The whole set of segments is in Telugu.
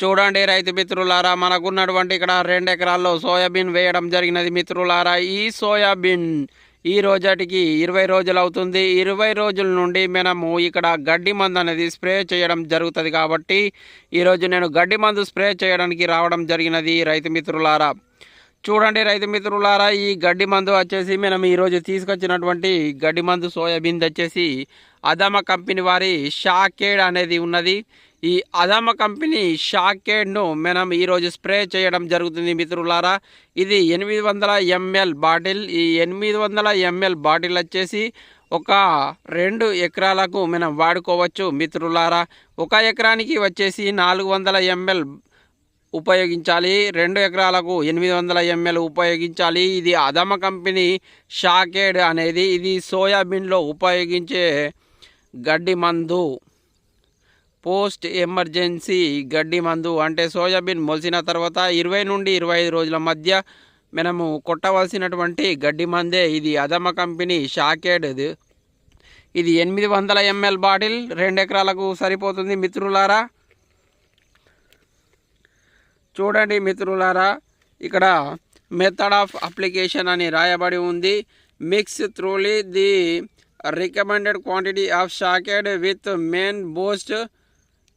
చూడండి రైతు మిత్రులారా మనకున్నటువంటి ఇక్కడ రెండు ఎకరాల్లో సోయాబీన్ వేయడం జరిగినది మిత్రులారా. ఈ సోయాబీన్ ఈ రోజటికి ఇరవై రోజులు అవుతుంది. ఇరవై రోజుల నుండి మనము ఇక్కడ గడ్డి మందు అనేది స్ప్రే చేయడం జరుగుతుంది కాబట్టి ఈరోజు నేను గడ్డి మందు స్ప్రే చేయడానికి రావడం జరిగినది రైతు మిత్రులారా. చూడండి రైతు మిత్రులారా ఈ గడ్డి మందు వచ్చేసి మనం ఈరోజు తీసుకొచ్చినటువంటి గడ్డి మందు సోయాబీన్ వచ్చేసి అదమ కంపెనీ వారి షాకేడ్ అనేది ఉన్నది. ఈ అదమ కంపెనీ షాకేడ్ను మనం ఈరోజు స్ప్రే చేయడం జరుగుతుంది మిత్రులారా. ఇది ఎనిమిది వందల ఎంఎల్ బాటిల్. ఈ ఎనిమిది వందల ఎంఎల్ బాటిల్ వచ్చేసి ఒక రెండు ఎకరాలకు మనం వాడుకోవచ్చు మిత్రులారా. ఒక ఎకరానికి వచ్చేసి నాలుగు వందల ఎంఎల్ ఉపయోగించాలి. రెండు ఎకరాలకు ఎనిమిది వందల ఎంఎల్ ఉపయోగించాలి. ఇది అదమ కంపెనీ షాకేడ్ అనేది. ఇది సోయాబీన్లో ఉపయోగించే గడ్డి మందు. పోస్ట్ ఎమర్జెన్సీ గడ్డి మందు అంటే సోయాబీన్ మొలిసిన తర్వాత ఇరవై నుండి ఇరవై ఐదు రోజుల మధ్య మనము కొట్టవలసినటువంటి గడ్డి మందే ఇది. అదమ కంపెనీ షాకేడ్ ఇది ఇది ఎనిమిది వందల ఎంఎల్ బాటిల్ రెండు ఎకరాలకు సరిపోతుంది మిత్రులారా. చూడండి మిత్రులారా ఇక్కడ మెథడ్ ఆఫ్ అప్లికేషన్ అని రాయబడి ఉంది. Mix thoroughly the recommended quantity of shaked with main boost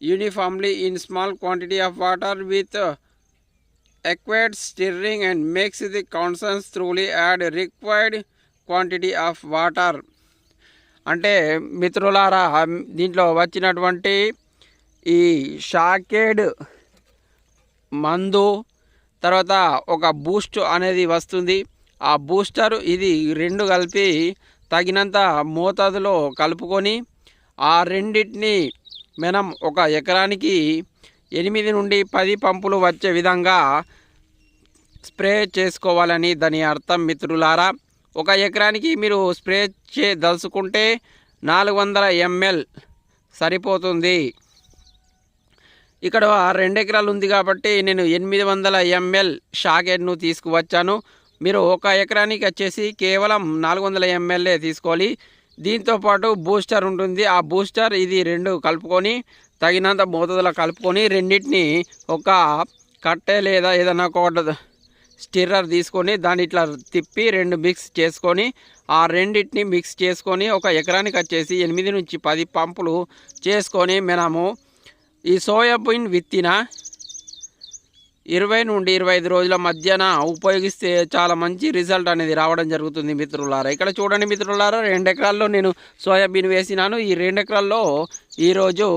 uniformly in small quantity of water with acquired stirring and mix the consents thoroughly add required quantity of water అంటే మిత్రులారా దీంట్లో వచ్చినటువంటి ఈ షాకేడ్ మందు తర్వాత ఒక బూస్ట్ అనేది వస్తుంది. ఆ బూస్టర్ ఇది రెండు కలిపి తగినంత మోతాదులో కలుపుకొని ఆ రెండింటిని మనం ఒక ఎకరానికి ఎనిమిది నుండి పది పంపులు వచ్చే విధంగా స్ప్రే చేసుకోవాలని దాని అర్థం మిత్రులారా ఒక ఎకరానికి మీరు స్ప్రే చే దలుచుకుంటే నాలుగు వందల ఎంఎల్ సరిపోతుంది. ఇక్కడ రెండు ఎకరాలు ఉంది కాబట్టి నేను ఎనిమిది వందల ఎంఎల్ షాకెట్ను తీసుకువచ్చాను. మీరు ఒక ఎకరానికి వచ్చేసి కేవలం నాలుగు వందల ఎంఎల్ఏ తీసుకోవాలి. దీంతోపాటు బూస్టర్ ఉంటుంది. ఆ బూస్టర్ ఇది రెండు కలుపుకొని తగినంత మోతాదులో కలుపుకొని రెండింటిని ఒక కట్టె లేదా ఏదైనా ఒక స్టిర్రర్ తీసుకొని దాన్ని ఇట్లా తిప్పి రెండు మిక్స్ చేసుకొని ఆ రెండింటిని మిక్స్ చేసుకొని ఒక ఎకరానికి వచ్చేసి ఎనిమిది నుంచి పది పంపులు చేసుకొని మనము ఈ సోయాబీన్ విత్తిన ఇరవై నుండి ఇరవై ఐదు రోజుల మధ్యన ఉపయోగిస్తే చాలా మంచి రిజల్ట్ అనేది రావడం జరుగుతుంది మిత్రులారా. ఇక్కడ చూడండి మిత్రులారా రెండు ఎకరాల్లో నేను సోయాబీన్ వేసినాను. ఈ రెండు ఎకరాల్లో ఈరోజు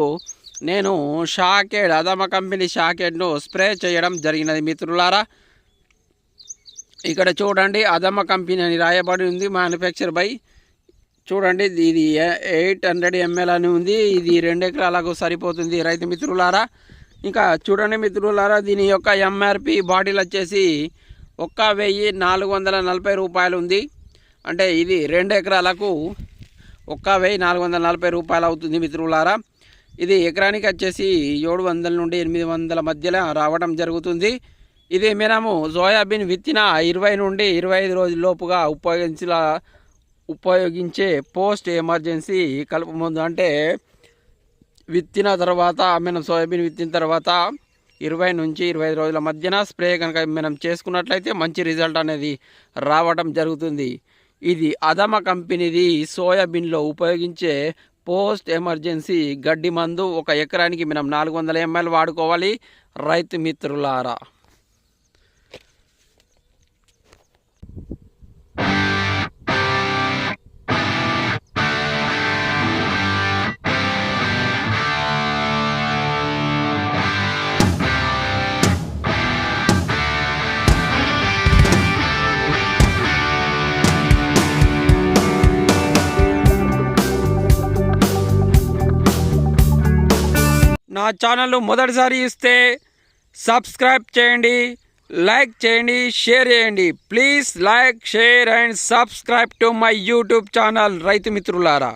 నేను షాకెడ్ అదమ కంపెనీ షాకెడ్ను స్ప్రే చేయడం జరిగినది మిత్రులారా. ఇక్కడ చూడండి అదమ కంపెనీ అని రాయబడి ఉంది మ్యానుఫ్యాక్చర్ బై. చూడండి ఇది ఎయిట్ హండ్రెడ్ ఎంఎల్ అని ఉంది. ఇది రెండు ఎకరాలకు సరిపోతుంది రైతు మిత్రులారా. ఇంకా చూడండి మిత్రులారా దీని యొక్క ఎంఆర్పి బాటిల్ వచ్చేసి ఒక్క వెయ్యి నాలుగు వందల నలభై రూపాయలు ఉంది. అంటే ఇది రెండు ఎకరాలకు ఒక్క వెయ్యి నాలుగు వందల నలభై రూపాయలు అవుతుంది మిత్రులారా. ఇది ఎకరానికి వచ్చేసి ఏడు వందల నుండి ఎనిమిది వందల మధ్యలో రావడం జరుగుతుంది. ఇది మినము సోయాబీన్ విత్తిన ఇరవై నుండి ఇరవై ఐదు రోజుల్లోపుగా లోపుగా ఉపయోగించే పోస్ట్ ఎమర్జెన్సీ కలుపు మందు. అంటే విత్తిన తర్వాత మనం సోయాబీన్ విత్తిన తర్వాత ఇరవై నుంచి ఇరవై రోజుల మధ్యన స్ప్రే కనుక మనం చేసుకున్నట్లయితే మంచి రిజల్ట్ అనేది రావడం జరుగుతుంది. ఇది అదమ కంపెనీది సోయాబీన్లో ఉపయోగించే పోస్ట్ ఎమర్జెన్సీ గడ్డి మందు ఒక ఎకరానికి మనం నాలుగు వందల ఎంఎల్ వాడుకోవాలి. రైతు మిత్రులారా. నా ఛానల్ మొదటిసారి ఇస్తే సబ్స్క్రైబ్ చేయండి లైక్ చేయండి షేర్ చేయండి. Please like share and subscribe to my YouTube channel రైతు మిత్రులారా.